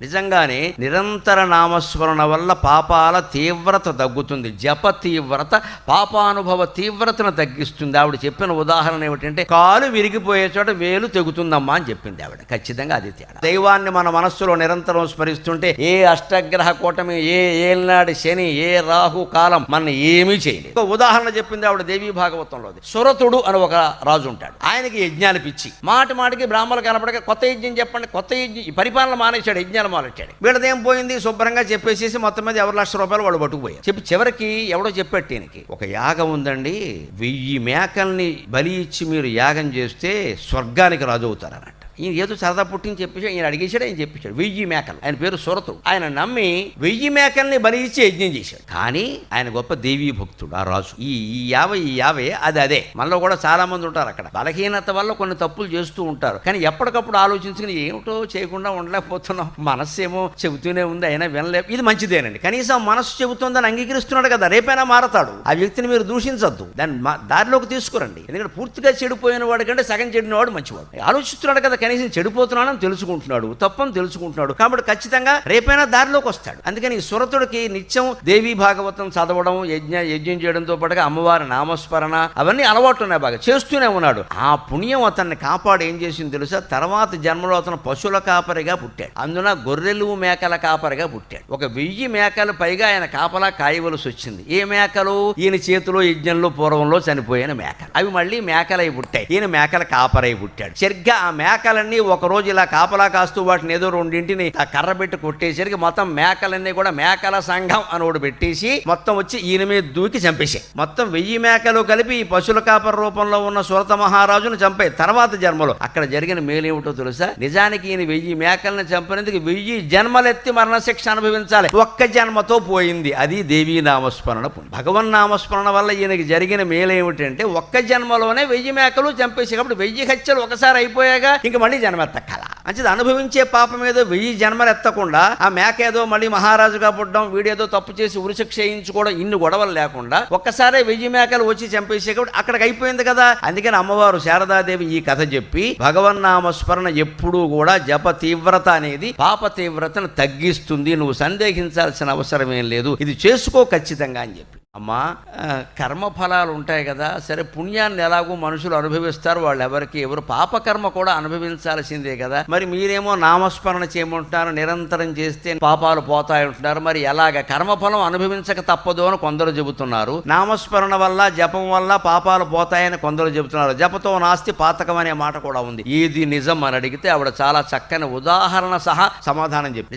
నిజంగానే నిరంతర నామస్మరణ వల్ల పాపాల తీవ్రత తగ్గుతుంది. జప తీవ్రత పాపానుభవ తీవ్రతను తగ్గిస్తుంది. ఆవిడ చెప్పిన ఉదాహరణ ఏమిటంటే కాలు విరిగిపోయే చోట వేలు తెగుతుందమ్మా అని చెప్పింది ఆవిడ. ఖచ్చితంగా అది తేడా. దైవాన్ని మన మనస్సులో నిరంతరం స్మరిస్తుంటే ఏ అష్టగ్రహ కూటమి ఏ ఏనాడు శని ఏ రాహు కాలం మన ఏమీ చేయలేదు. ఒక ఉదాహరణ చెప్పింది ఆవిడ దేవీ భాగవతంలో సురతుడు అని ఒక రాజు ఉంటాడు. ఆయనకి యజ్ఞాలు పిచ్చి. మాటి మాటికి బ్రాహ్మణులు కనపడక కొత్త యజ్ఞం చెప్పండి కొత్త యజ్ఞం పరిపాలన మానేశాడు యజ్ఞాలు మానేశాడు వీళ్ళదేం పోయింది? శుభ్రంగా చెప్పేసేసి మొత్తం మీద ఎవరు లక్ష రూపాయలు వాళ్ళు పట్టుకుపోయారు. చెప్పి చివరికి ఎవడో చెప్పాడు ఈయనకి ఒక యాగం ఉందండి వెయ్యి మేకల్ని బలి ఇచ్చి మీరు యాగం చేస్తే స్వర్గానికి రాజు అవుతారన్నాడు ఈయన ఏదో సరదా పుట్టిని చెప్పేసి ఈయన అడిగేశాడు ఆయన చెప్పేశాడు. వెయ్యి మేకలు. ఆయన పేరు సురతుడు ఆయన నమ్మి వెయ్యి మేకల్ని బలి ఇచ్చి యజ్ఞం చేశాడు. కానీ ఆయన గొప్ప దేవీ భక్తుడు ఆ రాజు. ఈ ఈ యాభై ఈ యాభై అది అదే. మనలో కూడా చాలా మంది ఉంటారు అక్కడ. బలహీనత వల్ల కొన్ని తప్పులు చేస్తూ ఉంటారు. కానీ ఎప్పటికప్పుడు ఆలోచించుకుని ఏమిటో చేయకుండా ఉండలేకపోతున్నాం. మనస్సు ఏమో చెబుతూనే ఉంది అయినా వినలే. ఇది మంచిదేనండి. కనీసం మనస్సు చెబుతుందని అంగీకరిస్తున్నాడు కదా రేపైనా మారతాడు. ఆ వ్యక్తిని మీరు దూషించద్దు. దాన్ని దారిలోకి తీసుకురండి. ఎందుకంటే పూర్తిగా చెడిపోయిన వాడు కంటే సగం చెడిన వాడు మంచివాడు. ఆలోచిస్తున్నాడు కదా కనీసం చెడిపోతున్నానని తెలుసుకుంటున్నాడు తప్పని తెలుసుకుంటున్నాడు. కాబట్టి ఖచ్చితంగా రేపైనా దారిలోకి వస్తాడు. అందుకని సురతుడికి నిత్యం దేవి భాగవతం చదవడం యజ్ఞ యజ్ఞం చేయడంతో పాటుగా అమ్మవారి నామస్మరణ అవన్నీ అలవాటు ఉన్నాయి బాగా చేస్తూనే ఉన్నాడు. ఆ పుణ్యం అతన్ని కాపాడు ఏం చేసింది తెలుసా? తర్వాత జన్మలో అతను పశువుల కాపరిగా పుట్టాడు. అందున గొర్రెలు మేకల కాపరిగా పుట్టాడు. ఒక వెయ్యి మేకలు పైగా ఆయన కాపలా కాయవలసి వచ్చింది. ఏ మేకలు? ఈయన చేతిలో యజ్ఞంలో పూర్వంలో చనిపోయిన మేకలు. అవి మళ్ళీ మేకలై పుట్టాయి. ఈయన మేకల కాపరై పుట్టాడు. సరిగ్గా ఆ మేకలన్నీ ఒకరోజు ఇలా కాపలా కాస్తూ వాటిని ఏదో రెండింటిని ఆ కర్ర పెట్టి కొట్టేసరికి మొత్తం మేకలన్నీ కూడా మేకల సంఘం అని ఒకటి పెట్టేసి మొత్తం వచ్చి ఈయన మీద దూకి చంపేసి మొత్తం వెయ్యి మేకలు కలిపి ఈ పశువుల కాపర రూపంలో ఉన్న సురత మహారాజును చంపాయి. తర్వాత జన్మలో అక్కడ జరిగిన మేలేమిటో తెలుసా? నిజానికి ఈయన వెయ్యి మేకలను చంపినందుకు వెయ్యి జన్మలెత్తి మరణశిక్ష అనుభవించాలి. ఒక్క జన్మతో పోయింది. అది దేవీ నామస్మరణ పుణ్యం. భగవన్ నామస్మరణ వల్ల ఈయనకి జరిగిన మేలేమిటంటే ఒక్క జన్మలోనే వెయ్యి మేకలు చంపేసి కాబట్టి వెయ్యి హత్యలు ఒకసారి అయిపోయాక ఇంక మళ్ళీ జన్మెత్తక్కల. మంచిది అనుభవించే పాపం ఏదో వెయ్యి జన్మలు ఎత్తకుండా ఆ మేక ఏదో మళ్ళీ మహారాజుగా పుట్టడం వీడేదో తప్పు చేసి ఉరిశిక్ష చేయించుకోవడం ఇన్ని గొడవలు లేకుండా ఒక్కసారే వెయ్యి మేకలు వచ్చి చంపేసే కాబట్టి అక్కడికి అయిపోయింది కదా. అందుకని అమ్మవారు శారదాదేవి ఈ కథ చెప్పి భగవన్నామస్మరణ ఎప్పుడూ కూడా జప తీవ్రత అనేది పాప తీవ్రతను తగ్గిస్తుంది నువ్వు సందేహించాల్సిన అవసరం ఏం లేదు ఇది చేసుకో ఖచ్చితంగా అని చెప్పి. అమ్మా కర్మఫలాలు ఉంటాయి కదా సరే పుణ్యాన్ని ఎలాగో మనుషులు అనుభవిస్తారు వాళ్ళు ఎవరికి ఎవరు పాపకర్మ కూడా అనుభవించాల్సిందే కదా. మరి మీరేమో నామస్మరణ చేయమంటున్నారు నిరంతరం చేస్తే పాపాలు పోతాయి ఉంటున్నారు మరి ఎలాగ కర్మఫలం అనుభవించక తప్పదు అని కొందరు చెబుతున్నారు. నామస్మరణ వల్ల జపం వల్ల పాపాలు పోతాయని కొందరు చెబుతున్నారు. జపతో నాస్తి పాతకం అనే మాట కూడా ఉంది. ఏది నిజం అని అడిగితే ఆవిడ చాలా చక్కని ఉదాహరణ సహా సమాధానం చెప్పి